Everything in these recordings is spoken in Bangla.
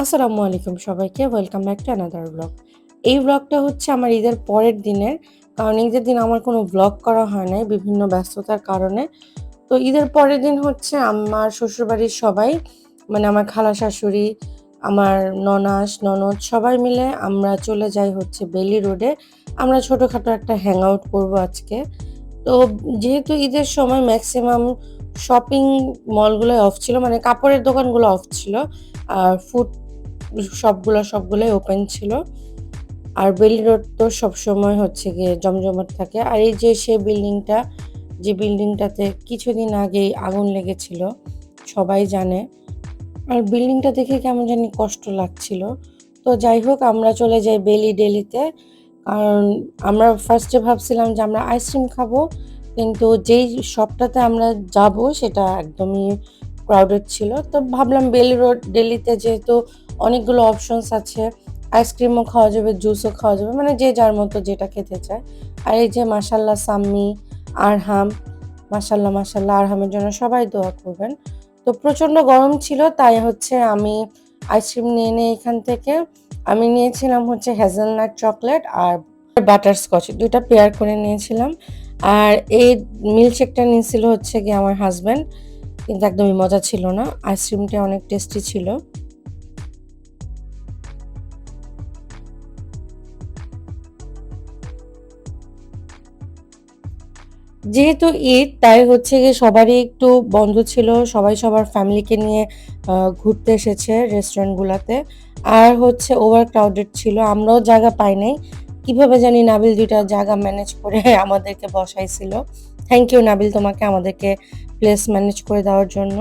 আসসালামু আলাইকুম সবাইকে welcome back to another vlog এই ব্লগটা হচ্ছে আমার ঈদের পরের দিনের, কারণ ঈদের দিন আমার কোনো ব্লগ করা হয় নাই, বিভিন্ন ব্যস্ততার কারণে। তো ঈদের পরের দিন হচ্ছে আমার শ্বশুরবাড়ির সবাই মানে আমার খালা শাশুড়ি, আমার ননাস, ননদ সবাই মিলে আমরা চলে যাই হচ্ছে বেলি রোডে। আমরা ছোটোখাটো একটা হ্যাং আউট করব আজকে। তো যেহেতু ঈদের সময় ম্যাক্সিমাম শপিং মলগুলো অফ ছিল মানে কাপড়ের দোকানগুলো অফ ছিল, আর ফুড সবগুলো সবগুলোই ওপেন ছিল। আর বেলি রোড তো সবসময় হচ্ছে গিয়ে জমজমাট থাকে। আর এই যে সে বিল্ডিংটা যে বিল্ডিংটাতে কিছুদিন আগেই আগুন লেগেছিল, সবাই জানে। আর বিল্ডিংটা দেখে কেমন জানি কষ্ট লাগছিল। তো যাই হোক, আমরা চলে যাই বেলি ডেলিতে। কারণ আমরা ফার্স্টে ভাবছিলাম যে আমরা আইসক্রিম খাব কিন্তু যেই শপটাতে আমরা যাব সেটা একদমই ক্রাউডেড ছিল। তো ভাবলাম বেলি রোড ডেলিতে যেহেতু অনেকগুলো অপশনস আছে আইসক্রিমও খাওয়া যাবে জুসও খাওয়া যাবে মানে যে যার মতো যেটা খেতে চায়। আর এই যে মাসাল্লাহ সাম্মি, আরহাম মাসাল্লাহ মাসাল্লাহ আরহামের জন্য সবাই দোয়া করবেন। তো প্রচণ্ড গরম ছিল, তাই হচ্ছে আমি আইসক্রিম নিয়ে নিয়ে এখান থেকে আমি নিয়েছিলাম হচ্ছে হ্যাজেলনাট চকলেট আর বাটার স্কচ দুইটা পেয়ার করে নিয়েছিলাম। আর এই মিল্কশেকটা নিয়েছিল হচ্ছে কি আমার হাজব্যান্ড কিন্তু একদমই মজা ছিল না। আইসক্রিমটা অনেক টেস্টি ছিল। যেহেতু ঈদ, তাই হচ্ছে গিয়ে সবারই একটু বন্ধ ছিল। সবাই সবার ফ্যামিলিকে নিয়ে ঘুরতে এসেছে রেস্টুরেন্টগুলোতে আর হচ্ছে ওভার ক্রাউডেড ছিল। আমরাও জায়গা পাই নাই। কীভাবে জানি নাবিল দুইটা জায়গা ম্যানেজ করে আমাদেরকে বসাইছিল। থ্যাংক ইউ নাবিল, তোমাকে আমাদেরকে প্লেস ম্যানেজ করে দেওয়ার জন্য।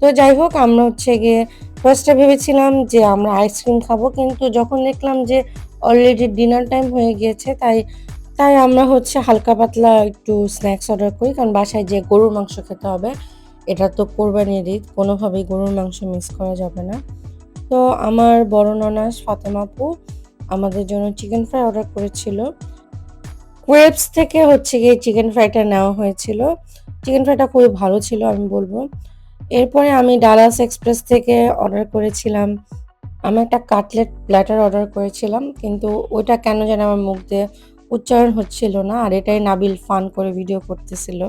তো যাই হোক, আমরা হচ্ছে গিয়ে ফার্স্টে ভেবেছিলাম যে আমরা আইসক্রিম খাব, কিন্তু যখন দেখলাম যে অলরেডি ডিনার টাইম হয়ে গিয়েছে, তাই তাই আমরা হচ্ছে হালকা পাতলা একটু স্ন্যাক্স অর্ডার করি, কারণ বাসায় যে গরুর মাংস খেতে হবে, এটা তো কোরবানির ঈদ, কোনোভাবেই গরুর মাংস মিস করা যাবে না। তো আমার বড় ননাস ফাতেমাপু আমাদের জন্য চিকেন ফ্রাই অর্ডার করেছিল। ওয়েবস থেকে হচ্ছে গিয়ে চিকেন ফ্রাইটা নেওয়া হয়েছিল। চিকেন ফ্রাইটা খুবই ভালো ছিল, আমি বলব। এরপরে আমি ডালাস এক্সপ্রেস থেকে অর্ডার করেছিলাম। আমি একটা কাটলেট প্ল্যাটার অর্ডার করেছিলাম, কিন্তু ওইটা কেন যেন আমার মুখ দিয়ে উচ্চারণ হচ্ছিল না, আর এটাই নাবিল ফান করে ভিডিও করতেছিল।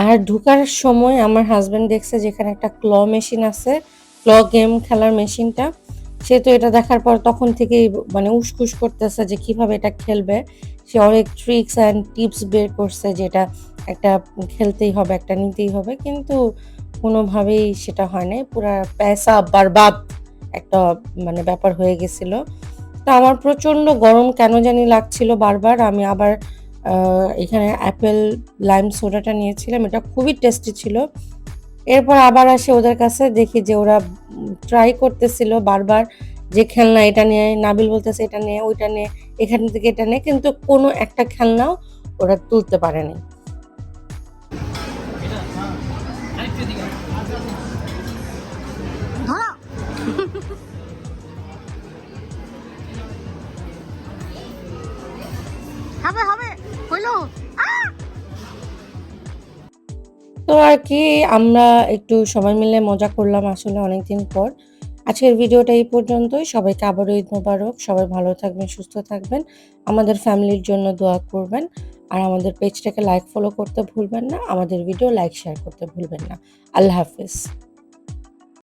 আর ঢুকার সময় আমার হাজব্যান্ড দেখছে যেখানে একটা ক্ল মেশিন আছে ক্ল গেম খেলার মেশিনটা সে তো এটা দেখার পর তখন থেকেই মানে উসকুস করতেছে যে কীভাবে এটা খেলবে। সে অনেক ট্রিক্স অ্যান্ড টিপস বের করছে যেটা একটা খেলতেই হবে, একটা নিতেই হবে। কিন্তু কোনোভাবেই সেটা হয় নাই। পুরা পয়সা বারবাদ একটা মানে ব্যাপার হয়ে গেছিল। তো আমার প্রচণ্ড গরম কেন জানি লাগছিল বারবার। আমি আবার এখানে অ্যাপেল লাইম সোডাটা নিয়েছিলাম। এটা খুবই টেস্টি ছিল। এরপর আবার আসে ওদের কাছে, দেখি যে ওরা ট্রাই করতেছিল বারবার যে খেলনা এটা নিয়ে, নাবিল বলতেছে এটা নিয়ে, ওইটা নিয়ে, এখান থেকে এটা নিয়ে, কিন্তু কোনো একটা খেলনাও ওরা তুলতে পারেনি। হবে হবে। হইল তো আর কি, আমরা একটু সবাই মিলে মজা করলাম আসলে অনেকদিন পর। আজকের ভিডিওটা এই পর্যন্তই। সবাইকে আবারও ঈদ মোবারক। সবাই ভালো থাকবেন, সুস্থ থাকবেন। আমাদের ফ্যামিলির জন্য দোয়া করবেন। আর আমাদের পেজটাকে লাইক ফলো করতে ভুলবেন না। আমাদের ভিডিও লাইক শেয়ার করতে ভুলবেন না। আল্লাহ হাফিজ।